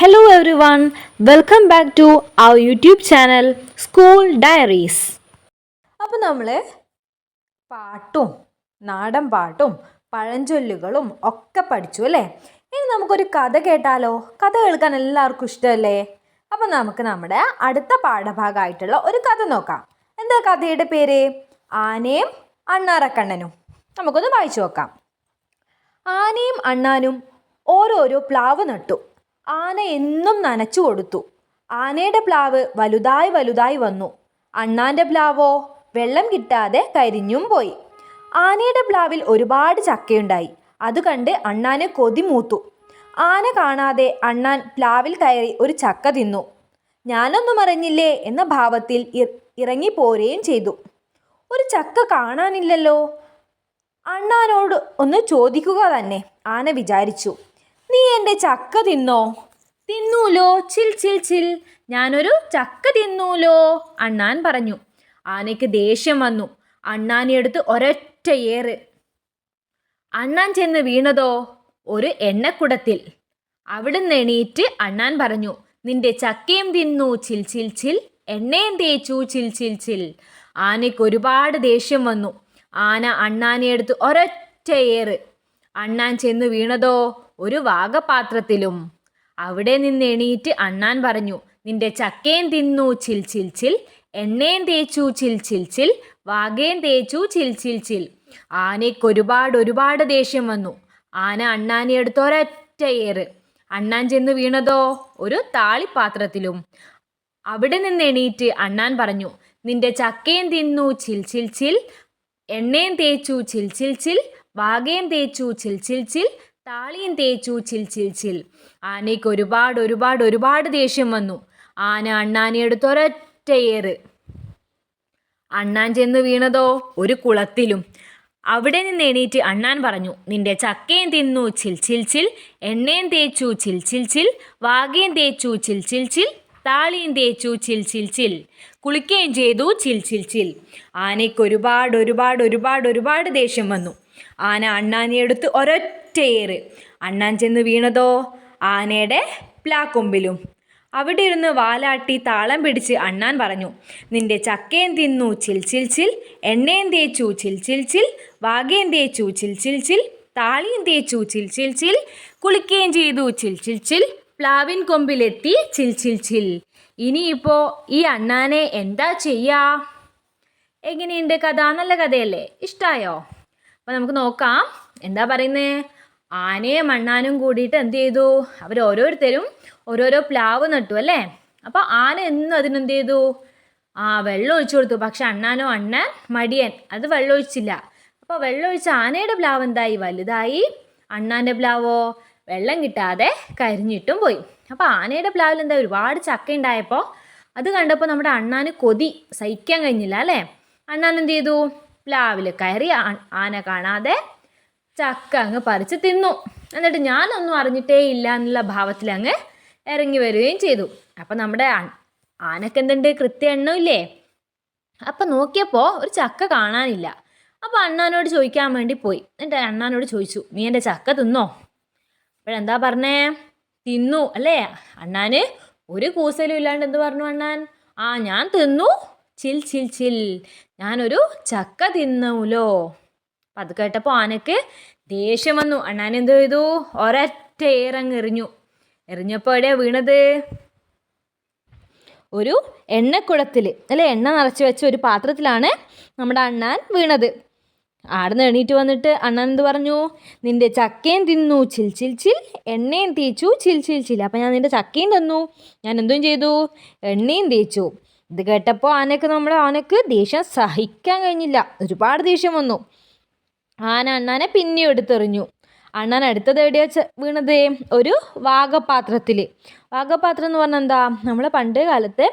Hello one welcome back to our YouTube channel school diaries അപ്പോൾ നമ്മൾ പാട്ടും നാടൻ പാട്ടും പഴഞ്ചൊല്ലുകളും ഒക്കെ പഠിച്ചു അല്ലേ? ഇനി നമുക്കൊരു കഥ കേട്ടാലോ? കഥ കേൾക്കാൻ എല്ലാവർക്കും ഇഷ്ടമല്ലേ? അപ്പോൾ നമുക്ക് നമ്മുടെ അടുത്ത പാഠഭാഗമായിട്ടുള്ള ഒരു കഥ നോക്കാം. എന്താ കഥയുടെ പേര്? ആനയും അണ്ണാറക്കണ്ണനും. നമുക്കൊന്ന് വായിച്ചു നോക്കാം. ആനയും അണ്ണാനും ഓരോരോ പ്ലാവ് നട്ടു. ആന എന്നും നനച്ചു കൊടുത്തു. ആനയുടെ പ്ലാവ് വലുതായി വലുതായി വന്നു. അണ്ണാന്റെ പ്ലാവോ? വെള്ളം കിട്ടാതെ കരിഞ്ഞും പോയി. ആനയുടെ പ്ലാവിൽ ഒരുപാട് ചക്കയുണ്ടായി. അത് കണ്ട് അണ്ണാന് കൊതി മൂത്തു. ആന കാണാതെ അണ്ണാൻ പ്ലാവിൽ കയറി ഒരു ചക്ക തിന്നു. ഞാനൊന്നും അറിഞ്ഞില്ലേ എന്ന ഭാവത്തിൽ ഇറങ്ങിപ്പോരുകയും ചെയ്തു. ഒരു ചക്ക കാണാനില്ലല്ലോ. അണ്ണാനോട് ഒന്ന് ചോദിക്കുക തന്നെ ആന വിചാരിച്ചു. നീ എന്റെ ചക്ക തിന്നോ? തിന്നൂലോ? ചിൽ ചിൽ ചിൽ. ഞാനൊരു ചക്ക തിന്നൂലോ? അണ്ണാൻ പറഞ്ഞു. ആനയ്ക്ക് ദേഷ്യം വന്നു. അണ്ണാനെടുത്ത് ഒരൊറ്റ ഏറ്. അണ്ണാൻ ചെന്ന് വീണതോ? ഒരു എണ്ണക്കുടത്തിൽ. അവിടുന്ന് എണീറ്റ് അണ്ണാൻ പറഞ്ഞു നിന്റെ ചക്കയും തിന്നു. ചിൽ ചിൽ ചിൽ. എണ്ണയും തേച്ചു. ചിൽ ചിൽ ചിൽ. ആനയ്ക്ക് ഒരുപാട് ദേഷ്യം വന്നു. ആന അണ്ണാനെ എടുത്ത് ഒരൊറ്റ ഏറ്. അണ്ണാൻ ചെന്ന് വീണതോ? ഒരു വാഗപാത്രത്തിലും. അവിടെ നിന്ന് എണീറ്റ് അണ്ണാൻ പറഞ്ഞു നിന്റെ ചക്കേം തിന്നു ചിൽ ചിൽ ചിൽ. എണ്ണയും തേച്ചു ചിൽ ചിൽ ചിൽ. വാഗേൻ തേച്ചു ചിൽ ചിൽ ചിൽ. ആനയ്ക്ക് ഒരുപാട് ഒരുപാട് ദേഷ്യം വന്നു. ആന അണ്ണാനെ എടുത്തൊരൊറ്റ ഏറ്. അണ്ണാൻ ചെന്ന് വീണതോ? ഒരു താളിപ്പാത്രത്തിലും. അവിടെ നിന്ന് എണീറ്റ് അണ്ണാൻ പറഞ്ഞു നിന്റെ ചക്കേം തിന്നു ചിൽ ചിൽ ചിൽ. എണ്ണയും തേച്ചു ചിൽ ചിൽ ചിൽ. വാകയും തേച്ചു ചിൽ ചിൽ ചിൽ താളിയും തേച്ചു ചിൽ ചിൽ ചിൽ. ആനയ്ക്ക് ഒരുപാട് ഒരുപാട് ഒരുപാട് ദേഷ്യം വന്നു. ആന അണ്ണാനെടുത്ത് ഒരൊറ്റയേറ്. അണ്ണാൻ ചെന്ന് വീണതോ? ഒരു കുളത്തിലും. അവിടെ നിന്ന് എണീറ്റ് അണ്ണാൻ പറഞ്ഞു നിന്റെ ചക്കയും തിന്നു ചിൽ ചിൽ ചിൽ. എണ്ണയും തേച്ചു ചിൽ ചിൽ ചിൽ. വാകയും തേച്ചു ചിൽ ചിൽ ചിൽ. താളിയും തേച്ചു ചിൽ ചിൽ ചിൽ. കുളിക്കുകയും ചെയ്തു ചിൽ ചിൽ ചിൽ. ആനയ്ക്ക് ഒരുപാട് ഒരുപാട് ഒരുപാട് ഒരുപാട് ദേഷ്യം വന്നു. ആന അണ്ണാനെ എടുത്ത് ഒരൊറ്റ ഏറ്. അണ്ണാൻ ചെന്ന് വീണതോ? ആനയുടെ പ്ലാക്കൊമ്പിലും. അവിടെ ഇരുന്ന് വാലാട്ടി താളം പിടിച്ച് അണ്ണാൻ പറഞ്ഞു നിന്റെ ചക്കയും തിന്നു ചിൽ ചിൽ ചിൽ. എണ്ണയും തേച്ചു ചിൽ ചിൽ ചിൽ. വാകയും തേച്ചു ചിൽ ചിൽ ചിൽ. താളിയും തേച്ചു ചിൽ ചിൽ ചിൽ. കുളിക്കുകയും ചെയ്തു ചിൽ ചിൽ ചിൽ. പ്ലാവിൻ കൊമ്പിലെത്തി ചിൽ ചിൽ ചിൽ. ഇനിയിപ്പോൾ ഈ അണ്ണാനെ എന്താ ചെയ്യാ? എങ്ങനെയുണ്ട് കഥ? നല്ല കഥയല്ലേ? ഇഷ്ടായോ? അപ്പോൾ നമുക്ക് നോക്കാം. എന്താ പറയുന്നേ? ആനയും മണ്ണാനും കൂടിയിട്ട് എന്ത് ചെയ്തു? അവർ ഓരോരുത്തരും ഓരോരോ പ്ലാവ് നട്ടു അല്ലേ? അപ്പോൾ ആന എന്നും അതിനെന്ത് ചെയ്തു? ആ വെള്ളം ഒഴിച്ചു കൊടുത്തു. പക്ഷെ അണ്ണാനോ അണ്ണൻ മടിയൻ അത് വെള്ളം ഒഴിച്ചില്ല. അപ്പോൾ വെള്ളം ഒഴിച്ച ആനയുടെ പ്ലാവ് എന്തായി? വലുതായി. അണ്ണാന്റെ പ്ലാവോ? വെള്ളം കിട്ടാതെ കരിഞ്ഞിട്ടും പോയി. അപ്പോൾ ആനയുടെ പ്ലാവിൽ എന്താ? ഒരുപാട് ചക്ക ഉണ്ടായപ്പോൾ അത് കണ്ടപ്പോൾ നമ്മുടെ അണ്ണാന് കൊതി. സഹിക്കാൻ കഴിഞ്ഞില്ല അല്ലേ? അണ്ണാൻ എന്ത് ചെയ്തു? പ്ലാവിൽ കയറി ആന കാണാതെ ചക്ക അങ്ങ് പറിച്ച് തിന്നു. എന്നിട്ട് ഞാനൊന്നും അറിഞ്ഞിട്ടേ ഇല്ല എന്നുള്ള ഭാവത്തിൽ അങ്ങ് ഇറങ്ങി വരികയും ചെയ്തു. അപ്പം നമ്മുടെ ആനക്ക് എന്തുണ്ട് കൃത്യ എണ്ണമില്ലേ അപ്പം നോക്കിയപ്പോൾ ഒരു ചക്ക കാണാനില്ല. അപ്പോൾ അണ്ണാനോട് ചോദിക്കാൻ വേണ്ടി പോയി. എന്നിട്ട് അണ്ണാനോട് ചോദിച്ചു നീ എന്റെ ചക്ക തിന്നോ? അപ്പോഴെന്താ പറഞ്ഞേ? തിന്നു. അല്ലേ? അണ്ണാന് ഒരു കൂസലും ഇല്ലാണ്ട് എന്ത് പറഞ്ഞു അണ്ണാൻ? ആ ഞാൻ തിന്നു. ചിൽ ചിൽ ചിൽ. ഞാനൊരു ചക്ക തിന്നൂലോ? അപ്പം അത് കേട്ടപ്പോൾ ആനക്ക് ദേഷ്യം വന്നു. അണ്ണാൻ എന്ത് ചെയ്തു? ഒരൊറ്റ ഏറങ്ങ് എറിഞ്ഞു. എറിഞ്ഞപ്പോൾ എവിടെയാ വീണത്? ഒരു എണ്ണക്കുടത്തിൽ അല്ലെ? എണ്ണ നിറച്ച് വെച്ച ഒരു പാത്രത്തിലാണ് നമ്മുടെ അണ്ണാൻ വീണത്. ആടുന്ന് എണീറ്റ് വന്നിട്ട് അണ്ണൻ എന്ത് പറഞ്ഞു? നിന്റെ ചക്കയും തിന്നു. ചിൽ ചിൽ ചിൽ. എണ്ണയും തേച്ചു. ചിൽ ചിൽ ചിൽ. അപ്പം ഞാൻ നിന്റെ ചക്കയും തന്നു. ഞാൻ എന്തും ചെയ്തു? എണ്ണയും തേച്ചു. ഇത് കേട്ടപ്പോൾ ആനയ്ക്ക് നമ്മൾ ആനക്ക് ദേഷ്യം സഹിക്കാൻ കഴിഞ്ഞില്ല. ഒരുപാട് ദേഷ്യം വന്നു. ആന അണ്ണാനെ പിന്നെയും എടുത്തെറിഞ്ഞു. അണ്ണാൻ അടുത്തത് എവിടെയാ വീണത്? ഒരു വാഗപാത്രത്തിൽ വാഗപാത്രം എന്ന് പറഞ്ഞാൽ എന്താ? നമ്മൾ പണ്ട് കാലത്ത്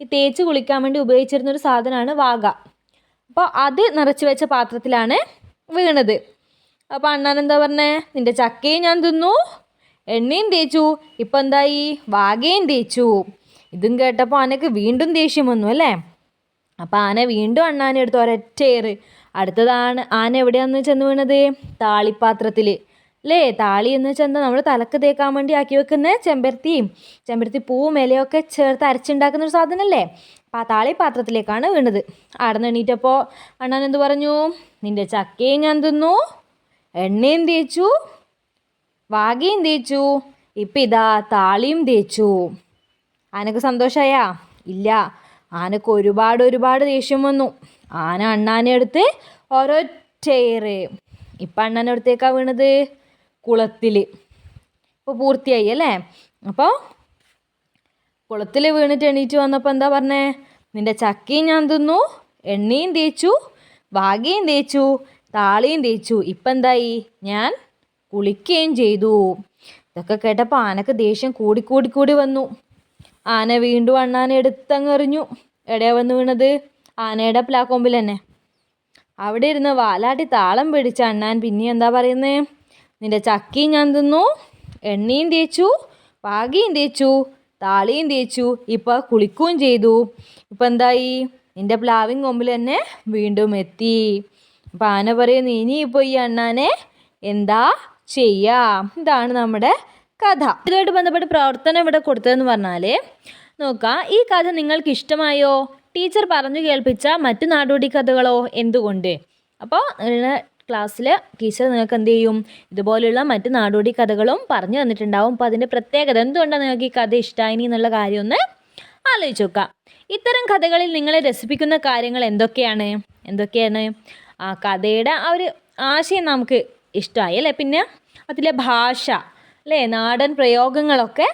ഈ തേച്ച് കുളിക്കാൻ വേണ്ടി ഉപയോഗിച്ചിരുന്ന ഒരു സാധനമാണ് വാഗ. അപ്പോൾ അത് നിറച്ച് വെച്ച പാത്രത്തിലാണ് വീണത്. അപ്പോൾ അണ്ണാൻ എന്താ പറഞ്ഞേ? നിന്റെ ചക്കയും ഞാൻ തിന്നു. എണ്ണയും തേച്ചു. ഇപ്പം എന്തായി? വാഗയും തേച്ചു. ഇതും കേട്ടപ്പോൾ ആനക്ക് വീണ്ടും ദേഷ്യം വന്നു അല്ലേ? അപ്പം ആന വീണ്ടും അണ്ണാനെ എടുത്ത് ഒരൊറ്റ ഏറ് അടുത്തതാണ് ആന എവിടെയാന്ന് ചെന്ന് വീണത്? താളിപ്പാത്രത്തിൽ അല്ലേ താളി എന്ന് വെച്ചാൽ എന്താ നമ്മൾ തലക്ക് തേക്കാൻ വേണ്ടി ആക്കി വെക്കുന്ന ചെമ്പരത്തിയും ചെമ്പരത്തി പൂവും ഇലയൊക്കെ ചേർത്ത് അരച്ചുണ്ടാക്കുന്ന ഒരു സാധനമല്ലേ അപ്പോൾ ആ താളി പാത്രത്തിലേക്കാണ് വീണത്. അവിടെ എണീറ്റപ്പോൾ അണ്ണൻ എന്ത് പറഞ്ഞു? നിന്റെ ചക്കയും ഞാൻ തിന്നു എണ്ണയും തേച്ചു വാകയും തേച്ചു ഇപ്പം ഇതാ താളിയും തേച്ചു. ആനക്ക് സന്തോഷമായാ ഇല്ല. ആനക്ക് ഒരുപാട് ഒരുപാട് ദേഷ്യം വന്നു. ആന അണ്ണാനെ എടുത്ത് ഒരൊറ്റയേറ് ഇപ്പം അണ്ണാനെ അടുത്തേക്കാ വീണത്? കുളത്തിൽ ഇപ്പോൾ പൂർത്തിയായി അല്ലേ? അപ്പോൾ കുളത്തിൽ വീണിട്ട് എണീറ്റ് വന്നപ്പോൾ എന്താ പറഞ്ഞേ? നിന്റെ ചക്കയും ഞാൻ തിന്നു എണ്ണയും തേച്ചു വാകയും തേച്ചു താളിയും തേച്ചു. ഇപ്പം എന്തായി? ഞാൻ കുളിക്കുകയും ചെയ്തു. ഇതൊക്കെ കേട്ടപ്പോൾ ആനക്ക് ദേഷ്യം കൂടി കൂടി കൂടി വന്നു. ആന വീണ്ടും അണ്ണാനെ എടുത്തങ്ങ് എറിഞ്ഞു എവിടെയാ വന്ന് വീണത്? ആനയുടെ പ്ലാക്കൊമ്പിൽ തന്നെ അവിടെ ഇരുന്ന് വാലാട്ടി താളം പിടിച്ച അണ്ണാൻ പിന്നെ എന്താ പറയുന്നേ? നിന്റെ ചക്കിയും ഞാൻ തിന്നു എണ്ണയും തേച്ചു പാകിയും തേച്ചു താളിയും തേച്ചു ഇപ്പം കുളിക്കുകയും ചെയ്തു. ഇപ്പം എന്തായി? നിന്റെ പ്ലാവിൻ കൊമ്പിൽ തന്നെ വീണ്ടും എത്തി. അപ്പം ആന പറയുന്നു ഇനിയിപ്പോൾ ഈ അണ്ണാനെ എന്താ ചെയ്യാം? ഇതാണ് നമ്മുടെ കഥ. ഇതുമായിട്ട് ബന്ധപ്പെട്ട് പ്രവർത്തനം ഇവിടെ കൊടുത്തതെന്ന് പറഞ്ഞാൽ നോക്കാം ഈ കഥ നിങ്ങൾക്ക് ഇഷ്ടമായോ ടീച്ചർ പറഞ്ഞു കേൾപ്പിച്ച മറ്റു നാടോടി കഥകളോ എന്തുകൊണ്ട്? അപ്പോൾ ക്ലാസ്സിൽ ടീച്ചർ നിങ്ങൾക്ക് എന്ത് ചെയ്യും ഇതുപോലെയുള്ള മറ്റ് നാടോടി കഥകളും പറഞ്ഞു തന്നിട്ടുണ്ടാവും. അപ്പോൾ അതിന്റെ പ്രത്യേകത എന്തുകൊണ്ടാണ് നിങ്ങൾക്ക് ഈ കഥ ഇഷ്ടമായി എന്നുള്ള കാര്യം ഒന്ന് ആലോചിച്ച് നോക്കാം. ഇത്തരം കഥകളിൽ നിങ്ങളെ രസിപ്പിക്കുന്ന കാര്യങ്ങൾ എന്തൊക്കെയാണ്? എന്തൊക്കെയാണ്? ആ കഥയുടെ ആ ഒരു ആശയം നമുക്ക് ഇഷ്ടമായി അല്ലേ? പിന്നെ അതിലെ ഭാഷ. അല്ലേ? നാടൻ പ്രയോഗങ്ങളൊക്കെ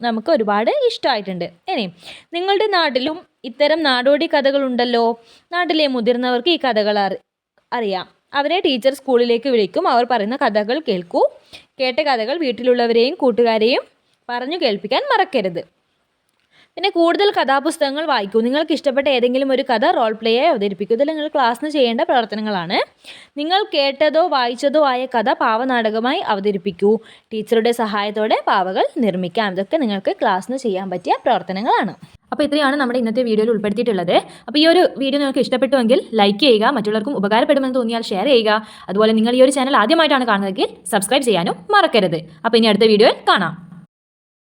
നമുക്ക് ഒരുപാട് ഇഷ്ടമായിട്ടുണ്ട്. ഇനി നിങ്ങളുടെ നാട്ടിലും ഇത്തരം നാടോടി കഥകളുണ്ടല്ലോ നാട്ടിലെ മുതിർന്നവർക്ക് ഈ കഥകൾ അറി അറിയാം. അവരെ ടീച്ചർ സ്കൂളിലേക്ക് വിളിക്കും. അവർ പറയുന്ന കഥകൾ കേൾക്കൂ. കേട്ട കഥകൾ വീട്ടിലുള്ളവരെയും കൂട്ടുകാരെയും പറഞ്ഞു കേൾപ്പിക്കാൻ മറക്കരുത്. പിന്നെ കൂടുതൽ കഥാപുസ്തകങ്ങൾ വായിക്കൂ. നിങ്ങൾക്ക് ഇഷ്ടപ്പെട്ട ഏതെങ്കിലും ഒരു കഥ റോൾ പ്ലേ ആയി അവതരിപ്പിക്കൂ. ഇതിൽ നിങ്ങൾ ക്ലാസ്സിന് ചെയ്യേണ്ട പ്രവർത്തനങ്ങളാണ്. നിങ്ങൾ കേട്ടതോ വായിച്ചതോ ആയ കഥ പാവനാടകമായി അവതരിപ്പിക്കൂ. ടീച്ചറുടെ സഹായത്തോടെ പാവകൾ നിർമ്മിക്കാം. ഇതൊക്കെ നിങ്ങൾക്ക് ക്ലാസ്സിന് ചെയ്യാൻ പറ്റിയ പ്രവർത്തനങ്ങളാണ്. അപ്പോൾ ഇത്രയാണ് നമ്മുടെ ഇന്നത്തെ വീഡിയോയിൽ ഉൾപ്പെടുത്തിയിട്ടുള്ളത്. അപ്പോൾ ഈ ഒരു വീഡിയോ നിങ്ങൾക്ക് ഇഷ്ടപ്പെട്ടുവെങ്കിൽ ലൈക്ക് ചെയ്യുക മറ്റുള്ളവർക്കും ഉപകാരപ്പെടുമെന്ന് തോന്നിയാൽ ഷെയർ ചെയ്യുക. അതുപോലെ നിങ്ങൾ ഈ ഒരു ചാനൽ ആദ്യമായിട്ടാണ് കാണുന്നതെങ്കിൽ സബ്സ്ക്രൈബ് ചെയ്യാനും മറക്കരുത്. അപ്പോൾ ഇനി അടുത്ത വീഡിയോയിൽ കാണാം.